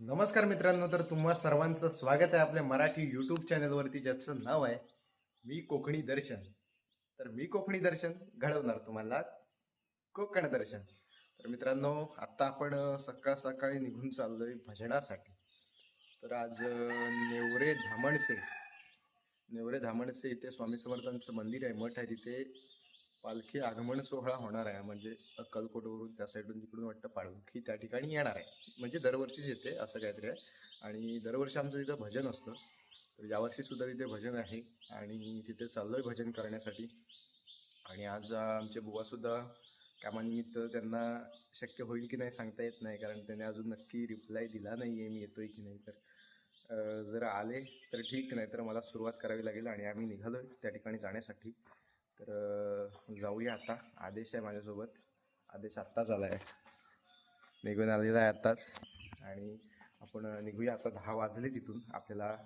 नमस्कार मित्रांनो तर तुम्हा सर्वांचं स्वागत आहे आपल्या मराठी यूट्यूब चॅनलवरती ज्याचं नाव आहे मी कोकणी दर्शन. तर मी कोकणी दर्शन घडवणार तुम्हाला. कोकण दर्शन. तर मित्रांनो आत्ता आपण सकाळ सकाळी निघून चाललोय भजनासाठी. तर आज नेवरे धामणसे. नेवरे धामणसे इथे स्वामी समर्थांचं मंदिर आहे मठ आहे तिथे. पालखी आगमन सोहळा होणार आहे म्हणजे अक्कलकोटवरून त्या साईडून तिकडून वाटतं पालखी त्या ठिकाणी येणार आहे. म्हणजे दरवर्षीच येते असं काहीतरी आहे. आणि दरवर्षी आमचं तिथं भजन असतं. तर यावर्षी सुद्धा तिथे भजन आहे आणि तिथे चाललोय भजन करण्यासाठी. आणि आज आमचे बुवासुद्धा कामानिमित्त त्यांना शक्य होईल की नाही सांगता येत नाही कारण त्याने अजून नक्की रिप्लाय दिला नाही आहे मी येतोय की नाही. तर जर आले तर ठीक नाही तर मला सुरुवात करावी लागेल आणि आम्ही निघालो त्या ठिकाणी जाण्यासाठी. तर जाऊया आता. आदेश आहे माझ्यासोबत. आदेश आत्ताच आला आहे निघून आलेला आहे आत्ताच. आणि आपण निघूया आता. दहा वाजले तिथून. आपल्याला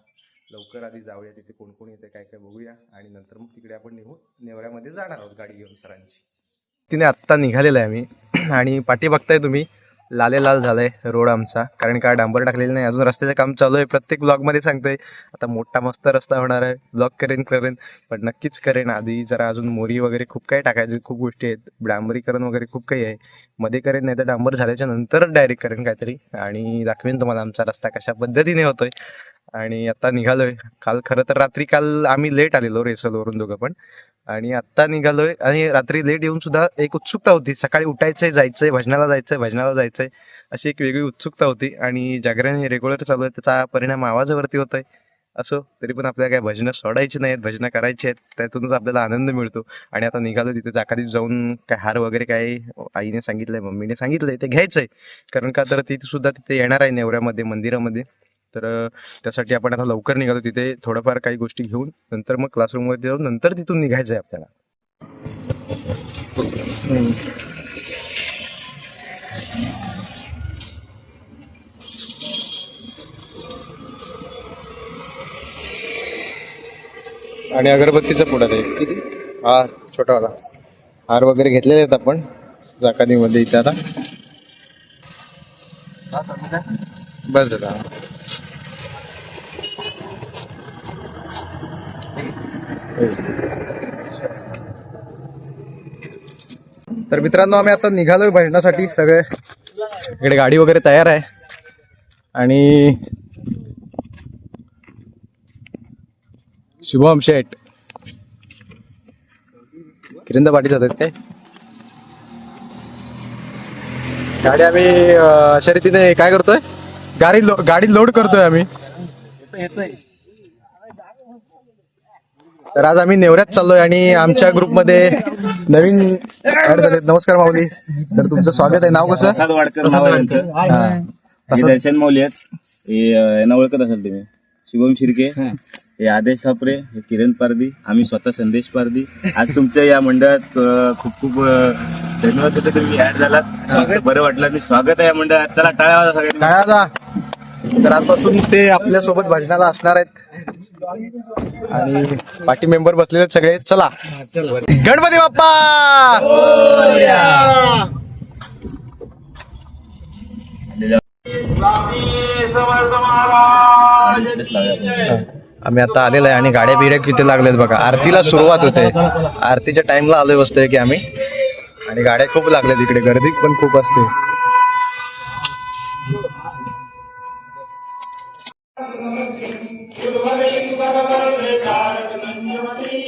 लवकर आधी जाऊया. तिथे कोण कोण येते काय काय बघूया. आणि नंतर मग तिकडे आपण निघू. नेवऱ्यामध्ये जाणार आहोत गाडी घेऊन सरांची. तिने आत्ता निघालेला आहे आम्ही आणि पाठी बघताय तुम्ही. लाले लाल झालाय रोड आमचा. कारण काय डांबर टाकलेली नाही अजून रस्त्याचं काम चालू आहे. प्रत्येक ब्लॉगमध्ये सांगतोय आता मोठा मस्त रस्ता होणार आहे. ब्लॉग करेन करेन. पण नक्कीच करेन. आधी जरा अजून मोरी वगैरे खूप काही टाकायचे खूप गोष्टी आहेत. डांबरीकरण वगैरे खूप काही आहे. मध्ये करेन नाही तर डांबर झाल्याच्यानंतर डायरेक्ट करेन काहीतरी. आणि दाखवेन तुम्हाला आमचा रस्ता कशा पद्धतीने होतोय. आणि आता निघालोय. काल खरं तर रात्री काल आम्ही लेट आलेलो रेसलवरून दोघं पण. आणि आत्ता निघालोय. आणि रात्री लेट येऊन सुद्धा एक उत्सुकता होती. सकाळी उठायचंय जायचंय भजनाला जायचंय भजनाला जायचंय अशी एक वेगळी उत्सुकता होती. आणि जागरण रेग्युलर चालू आहे. त्याचा परिणाम आवाजावरती होतोय. असो तरी पण आपल्याला काय भजनं सोडायची नाहीत भजनं करायची आहेत त्यातूनच आपल्याला आनंद मिळतो. आणि आता निघालो तिथे. जाकारीत जाऊन काय हार वगैरे काय आईने सांगितलंय मम्मीने सांगितलंय ते घ्यायचंय. कारण का तर ती सुद्धा तिथे येणार आहे नेवऱ्यामध्ये मंदिरामध्ये. तर त्यासाठी आपण आता लवकर निघालो तिथे. थोडंफार काही गोष्टी घेऊन नंतर मग क्लासरूममध्ये जाऊन नंतर तिथून निघायचं आहे आपल्याला आणि अगरबत्तीचं पुढं ते किती? हा छोटावाला. हार वगैरे घेतलेले आहेत आपण. जाकानीमध्ये इथे आता. बस दादा. तर मित्रांनो आम्ही आता निघालोय भजनासाठी सगळे इकडे गाडी वगैरे तयार आहे. आणि शुभम शेठ. किरिंदा पाटील जातात काय? गाडी आम्ही अशा रीतीने काय करतोय? गाडी लो- गाडी लोड करतोय आम्ही. तर आज आम्ही नेवऱ्यात चाललोय आणि आमच्या ग्रुपमध्ये नवीन ऍड झालेत. नमस्कार माऊली. तर तुमचं स्वागत आहे. नाव कसं? प्रसाद वाडकर नाव आहे. हे. दर्शन मौली आहेत. हे अं, यांना ओळखत असाल तुम्ही. शुभम शिर्के हे. आदेश खापरे हे किरण पारदी आम्ही स्वतः संदेश पारदी आज तुमच्या या मंडळात अं, खूप खूप अं, धन्यवाद देतो तुम्ही ऍड झालात. मस्त बरं वाटलं आणि स्वागत आहे या मंडळात. चला टाळ्या वाजवा सगळ्यांनी. टाळ्याचा तर आजपासून ते आपल्यासोबत भजनाला असणार आहेत. आणि पार्टी मेंबर बसलेले सगळे. चला. गणपती बाप्पा! आम्ही आता आलेलो आहे आणि गाड्या बिड्या किती लागलेत बघा. आरतीला सुरुवात होते. आरतीच्या टाइमला आलोय बसतोय की आम्ही. आणि गाड्या खूप लागल्यात इकडे. गर्दी पण खूप असते. காரணம்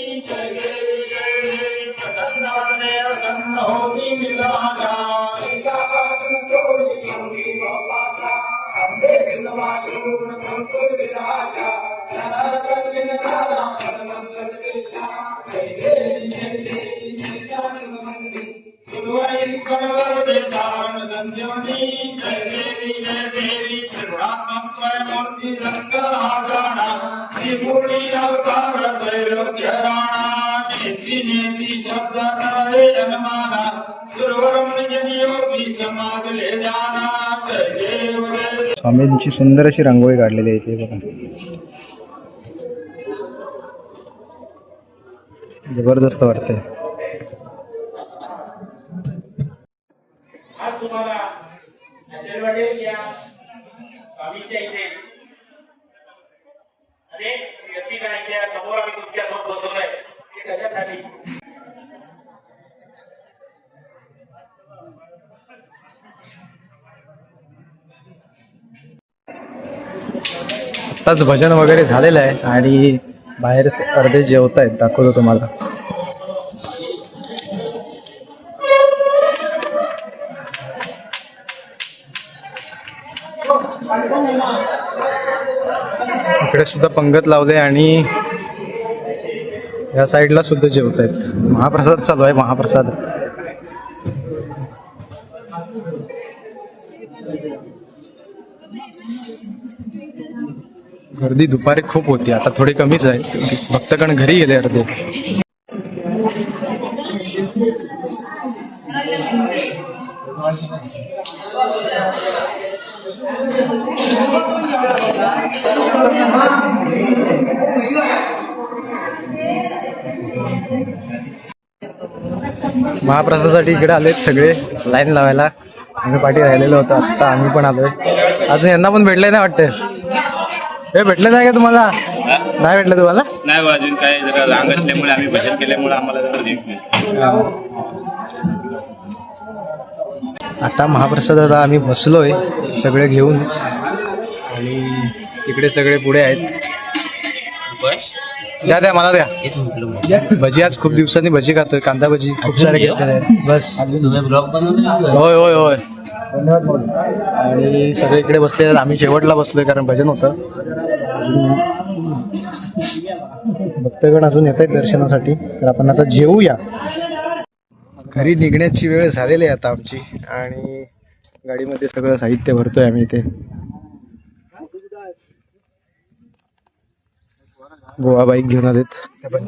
स्वामींची सुंदर अशी रांगोळी काढलेली आहे इथे बघा. जबरदस्त वाटते आज तुम्हाला आशीर्वाद या स्वामीच्या इथे. अनेक व्यक्ती नाही त्या समोर आम्ही तुमच्यासमोर बसवलंय ते कशासाठी? आताच भजन वगैरे झालेलं आहे आणि बाहेर अर्धे जेवत आहेत दाखवतो तुम्हाला. इकडे सुद्धा पंगत लावले आणि या साईडला सुद्धा जेवत आहेत महाप्रसाद चालू आहे महाप्रसाद. गर्दी दुपारी खूप होती आता थोडी कमीच आहे. भक्तगण घरी गेले अर्धे. महाप्रसादासाठी इकडे आलेत सगळे लाईन लावायला. आम्ही पाठी राहिलेलो होतो आता आम्ही पण आलोय. अजून यांना पण भेटलंय ना वाटतं? हे भेटलं नाही का तुम्हाला? नाही भेटलं तुम्हाला? नाही हो, अजून काय जरा रांग असल्यामुळे आम्ही भजन केल्यामुळे आम्हाला. आता महाप्रसादाला आम्ही बसलोय सगळे घेऊन. आणि तिकडे सगळे पुढे आहेत. द्या द्या मला द्या. भजी आज खूप दिवसांनी भजी खातोय कांदा भजी खूप सारे घेतलेले आहेत. बस. होय होय होय. आणि सगळे इकडे बसले आम्ही शेवटला बसलोय कारण भजन होतं. अजून भक्तगण अजून येत आहेत दर्शनासाठी. तर आपण आता जेवूया घरी निघण्याची वेळ झालेली आहे आता आमची. आणि गाडीमध्ये सगळं साहित्य भरतोय आम्ही इथे. गोवा बाईक घेऊन आलेत.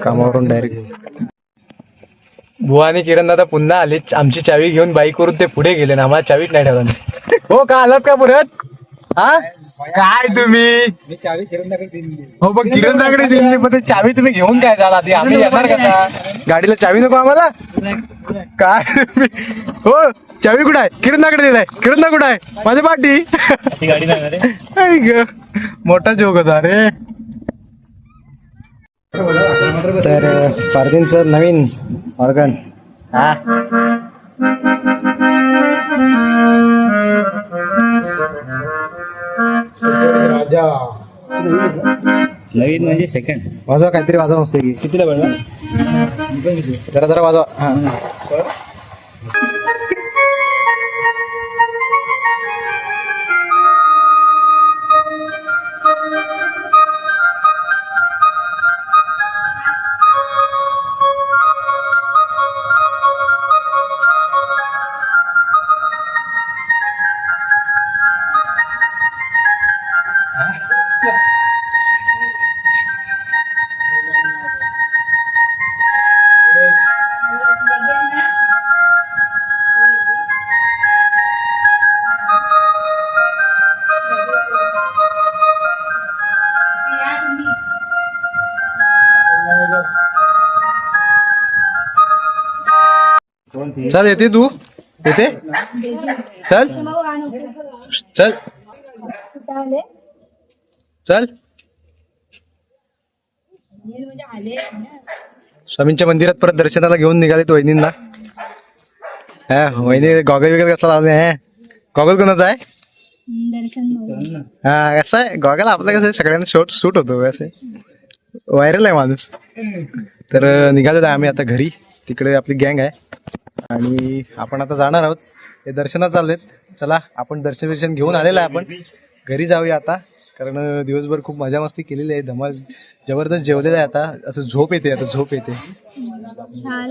कामावरून डायरेक्ट बुवा आणि किरण दादा पुन्हा आले आमची चावी घेऊन बाईकवरून ते पुढे गेले ना. आम्हाला चावीच नाही ठेवला. हो का आलात का परत? हा? काय तुम्ही? चावी किरण दिली हो पण किरण दाकडे दिली पण ते चावी तुम्ही घेऊन काय झाला? ती आम्ही येणार कसा? गाडीला चावी नको आम्हाला? काय तुम्ही? हो चावी कुठं आहे? किरण दाकडे दिलाय. किरण दा कुठं आहे? माझ्या पाठी. ती गाडी नाही रे आई ग, मोठा जोक होता रे. तर पार्थिनचं नवीन ऑर्गन हा? राजा. नवीन म्हणजे सेकंड वाजवा काहीतरी वाजवा मस्त की कितीला पडला? जरा जरा वाजवा. हा. चल येते तू? येते? चल. चल. चल. स्वामींच्या मंदिरात परत दर्शनाला घेऊन निघालेत वहिनींना. हा वहिनी गॉगल वगैरे कसा लावले हा? गॉगल कोणाचा आहे? हा कसं आहे? गॉगल आपलं कसं सगळ्यांना शॉर्ट सूट होतो असे व्हायरल आहे माणूस. तर अं, निघालेलो आहे आम्ही आता घरी. तिकडे आपली गँग आहे. आणि आपण आता जाणार आहोत. हे दर्शनात चाललेत. चला आपण दर्शन बिर्शन घेऊन आलेलं आहे आपण. घरी जाऊया आता. कारण दिवसभर खूप मजा मस्ती केलेली आहे. धमाल जबरदस्त जेवलेलं आहे आता. असं झोप येते आता झोप येते.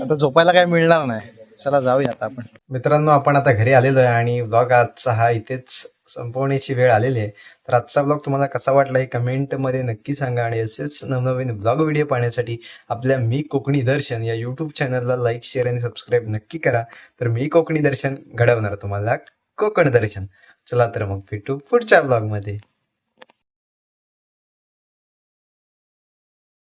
आता झोपायला काय मिळणार नाही. चला जाऊया आता आपण. मित्रांनो आपण आता घरी आलेलो आहे आणि ब्लॉग आजचा हा इथेच संपवण्याची वेळ आलेली आहे. तर आजचा ब्लॉग तुम्हाला कसा वाटला हे कमेंटमध्ये नक्की सांगा आणि असेच नवनवीन ब्लॉग व्हिडिओ पाहण्यासाठी आपल्या मी कोकणी दर्शन या यूट्यूब चॅनलला लाईक शेअर आणि सबस्क्राईब नक्की करा. तर मी कोकणी दर्शन घडवणार तुम्हाला कोकण दर्शन. चला तर मग भेटू पुढच्या ब्लॉगमध्ये